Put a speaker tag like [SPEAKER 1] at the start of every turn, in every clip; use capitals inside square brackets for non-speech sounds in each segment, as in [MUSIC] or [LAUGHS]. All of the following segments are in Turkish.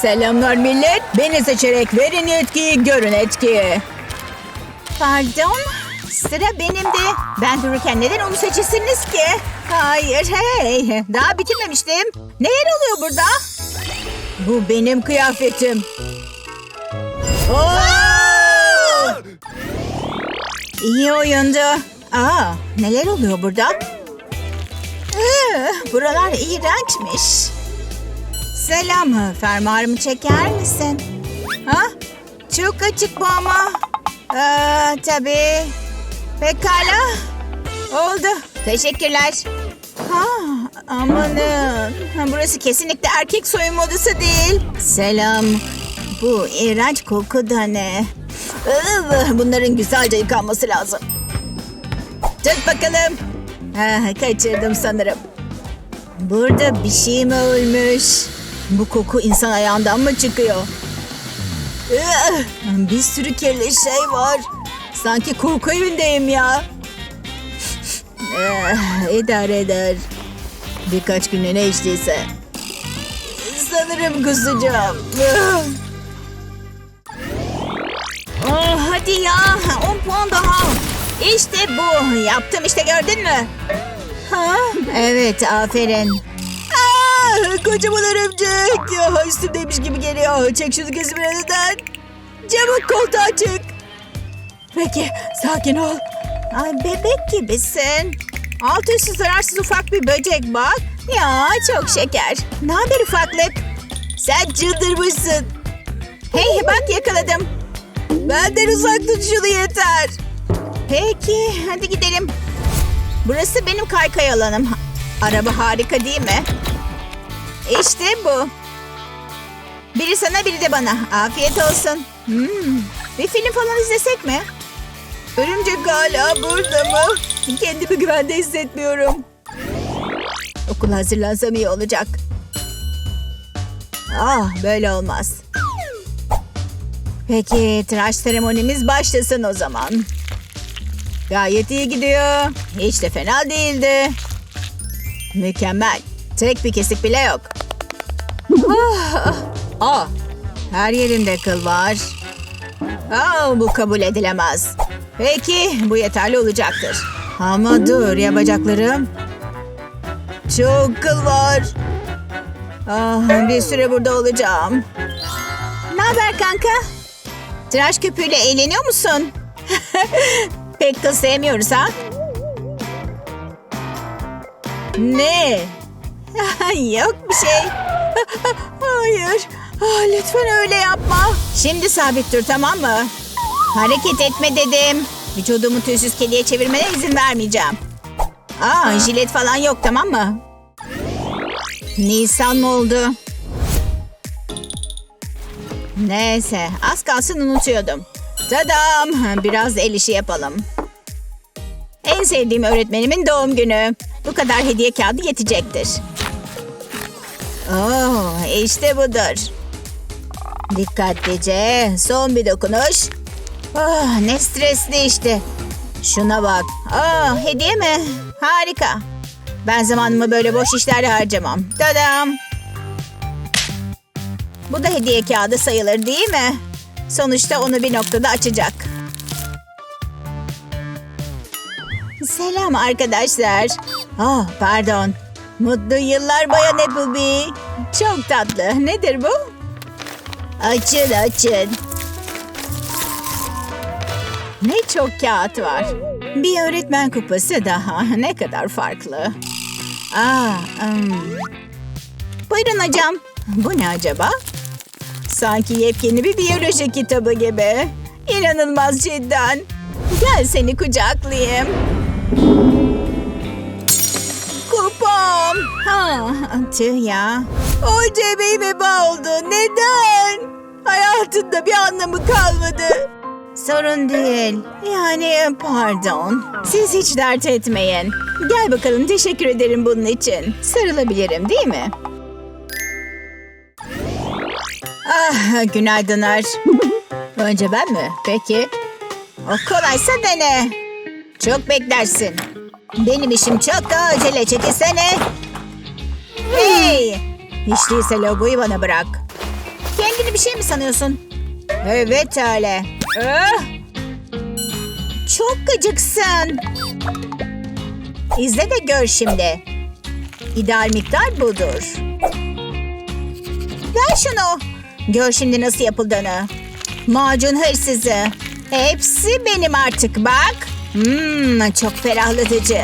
[SPEAKER 1] Selamlar millet. Beni seçerek verin yetkiyi, görün etkiyi. Pardon, sıra benimdi. Ben dururken neden onu seçesiniz ki? Hayır, hey. Daha bitirmemiştim. Neler oluyor burada? Bu benim kıyafetim. İyi oyundu. Aa, neler oluyor burada? Iı, buralar iğrençmiş. Selam, fermuarımı çeker misin? Ha? Çok açık bu ama. Ee, tabii. Pekala. Oldu. Teşekkürler. Ha, amanın. Ha, Burası kesinlikle erkek soyunma odası değil. Selam. Bu iğrenç koku da ne? Bunların güzelce yıkanması lazım. Tut bakalım. Ah, kaçırdım sanırım. Burada bir şey mi ölmüş? Bu koku insan ayağından mı çıkıyor? Bir sürü kirli şey var. Sanki korku evindeyim ya. İdare eder. Birkaç günlüğüne içtiyse. Sanırım kusacağım. Oh, hadi ya. 10 puan daha. İşte bu. Yaptım işte gördün mü? Ha, evet aferin. [LAUGHS] Kocaman örümcek. Ya, üstümdeymiş gibi geliyor. Çek şunu gözümün önünden. Çabuk koltuğa çık. Peki sakin ol. Ay bebek gibisin. Alt üstü zararsız ufak bir böcek bak. Ya çok şeker. Ne haber ufaklık? Sen çıldırmışsın. Hey bak yakaladım. Benden uzak tut şunu yeter. Peki hadi gidelim. Burası benim kaykay alanım. Araba harika değil mi? İşte bu. Biri sana biri de bana. Afiyet olsun. Hmm, Bir film falan izlesek mi? Örümcek hala burada mı? Kendimi güvende hissetmiyorum. Okul hazırlansam iyi olacak. Ah böyle olmaz. Peki tıraş seremonimiz başlasın o zaman. Gayet iyi gidiyor. Hiç de fena değildi. Mükemmel. Tek bir kesik bile yok. Ah, ah, her yerinde kıl var. Aa, bu kabul edilemez. Peki bu yeterli olacaktır. Ama dur ya bacaklarım. Çok kıl var. Ah, bir süre burada olacağım. Ne haber kanka? Tıraş köpüğüyle eğleniyor musun? [LAUGHS] Pek de sevmiyoruz ha? Ne? [LAUGHS] Yok bir şey. Hayır. Ah, lütfen öyle yapma. Şimdi sabit dur tamam mı? Hareket etme dedim. Vücudumu tüysüz kediye çevirmene izin vermeyeceğim. Aa, jilet falan yok tamam mı? Nisan mı oldu? Neyse az kalsın unutuyordum. Tadam! Biraz el işi yapalım. En sevdiğim öğretmenimin doğum günü. Bu kadar hediye kağıdı yetecektir. Oh, işte budur. Dikkatlice son bir dokunuş. Ah, ne stresli işte. Şuna bak. Ah, hediye mi? Harika. Ben zamanımı böyle boş işlerle harcamam. Tadam! Bu da hediye kağıdı sayılır değil mi? Sonuçta onu bir noktada açacak. Selam arkadaşlar. Oh pardon. Mutlu yıllar Bayan Applebee. Çok tatlı. Nedir bu? Açın açın. Ne çok kağıt var. Bir öğretmen kupası daha. Ne kadar farklı. Aa, hmm. Buyurun hocam. Bu ne acaba? Sanki yepyeni bir biyoloji kitabı gibi. İnanılmaz cidden. Gel seni kucaklayayım. Kupam. Ha, tüh ya. O cebeğime bağ oldu. Neden? Hayatında bir anlamı kalmadı. Sorun değil. Yani pardon. Siz hiç dert etmeyin. Gel bakalım teşekkür ederim bunun için. Sarılabilirim değil mi? Ah, günaydınlar. Önce ben mi? Peki. O kolaysa dene. Çok beklersin. Benim işim çok daha acele. Çekilsene. Hey! Hiç değilse logoyu bana bırak. Kendini bir şey mi sanıyorsun? Evet öyle. Ah! Çok gıcıksın. İzle de gör şimdi. İdeal miktar budur. Ver şunu. Gör şimdi nasıl yapıldığını. Macun hırsızı. Hepsi benim artık bak. Hmm, çok ferahlatıcı.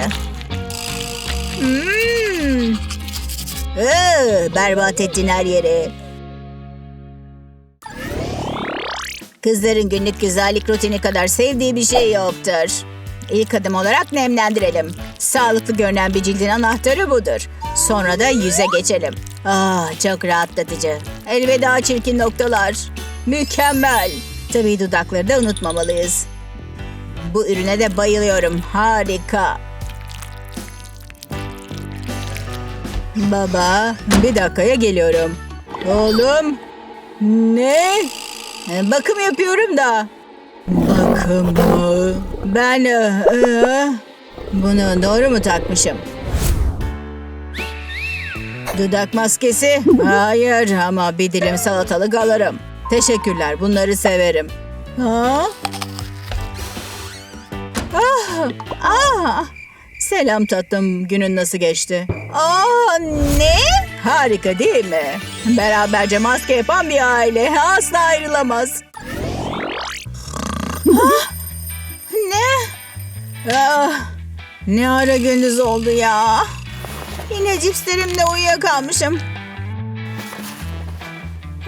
[SPEAKER 1] Hmm. Iı, berbat ettin her yeri. Kızların günlük güzellik rutini kadar sevdiği bir şey yoktur. İlk adım olarak nemlendirelim. Sağlıklı görünen bir cildin anahtarı budur. Sonra da yüze geçelim. Ah çok rahatlatıcı. Elveda çirkin noktalar. Mükemmel. Tabii dudakları da unutmamalıyız. Bu ürüne de bayılıyorum. Harika. Baba, bir dakikaya geliyorum. Oğlum, ne? E, Bakım yapıyorum da. Bakım mı? Ben e, e, bunu doğru mu takmışım? Dudak maskesi? Hayır ama bir dilim salatalık alırım. Teşekkürler, bunları severim. Ha? Ah, ah. Selam tatlım, günün nasıl geçti? Aa, ne? Harika değil mi? Beraberce maske yapan bir aile asla ayrılamaz. Ah, ne? Ah, ne ara gündüz oldu ya? Yine cipslerimle uyuyakalmışım.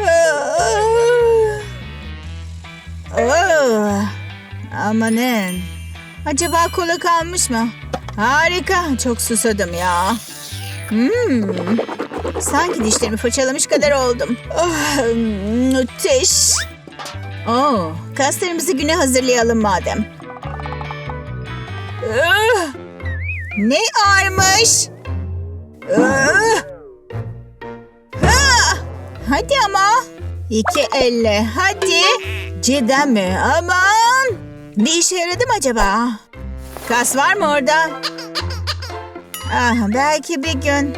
[SPEAKER 1] Ah. Ah. Amanın. Acaba kola kalmış mı? Harika. Çok susadım ya. Hmm. Sanki dişlerimi fırçalamış kadar oldum. Ah, müthiş. Oo, kaslarımızı güne hazırlayalım madem. Ah, ne ağırmış? Ah. Ah, hadi ama. İki elle. Hadi. Cidden mi? Aman. Bir işe yaradı mı acaba? Kas var mı orada? Ah, belki bir gün.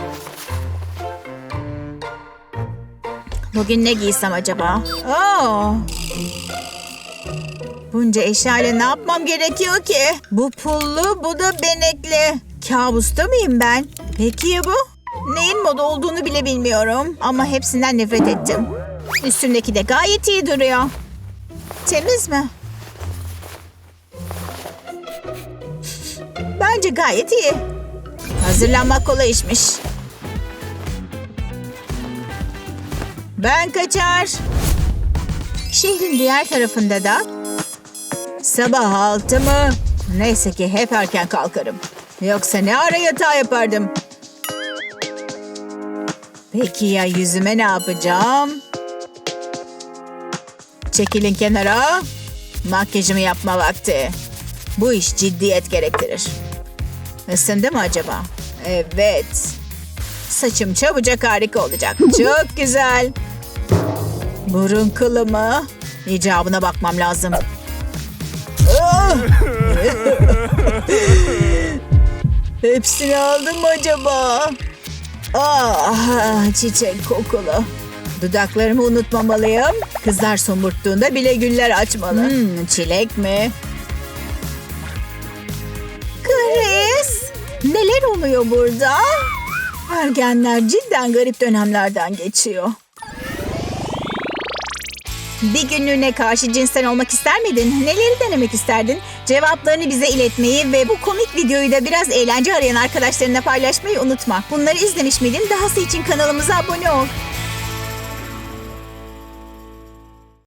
[SPEAKER 1] Bugün ne giysem acaba? Oo. Bunca eşyayla ne yapmam gerekiyor ki? Bu pullu, bu da benekli. Kabusta mıyım ben? Peki ya bu? Neyin moda olduğunu bile bilmiyorum. Ama hepsinden nefret ettim. Üstümdeki de gayet iyi duruyor. Temiz mi? Bence gayet iyi. Hazırlanmak kolay işmiş. Ben kaçar. Şehrin diğer tarafında da sabah altı mı? Neyse ki hep erken kalkarım. Yoksa ne ara yatağa yapardım. Peki ya yüzüme ne yapacağım? Çekilin kenara. Makyajımı yapma vakti. Bu iş ciddiyet gerektirir. Isındı mı acaba? Evet. Saçım çabucak harika olacak. [LAUGHS] Çok güzel. Burun kılımı. İcabına bakmam lazım. Ah! [LAUGHS] Hepsini aldım mı acaba? Ah, çiçek kokulu. Dudaklarımı unutmamalıyım. Kızlar somurttuğunda bile güller açmalı. Hmm, çilek mi? Oluyor burada? Ergenler cidden garip dönemlerden geçiyor. Bir günlüğüne karşı cinsten olmak ister miydin? Neleri denemek isterdin? Cevaplarını bize iletmeyi ve bu komik videoyu da biraz eğlence arayan arkadaşlarına paylaşmayı unutma. Bunları izlemiş miydin? Dahası için kanalımıza abone ol.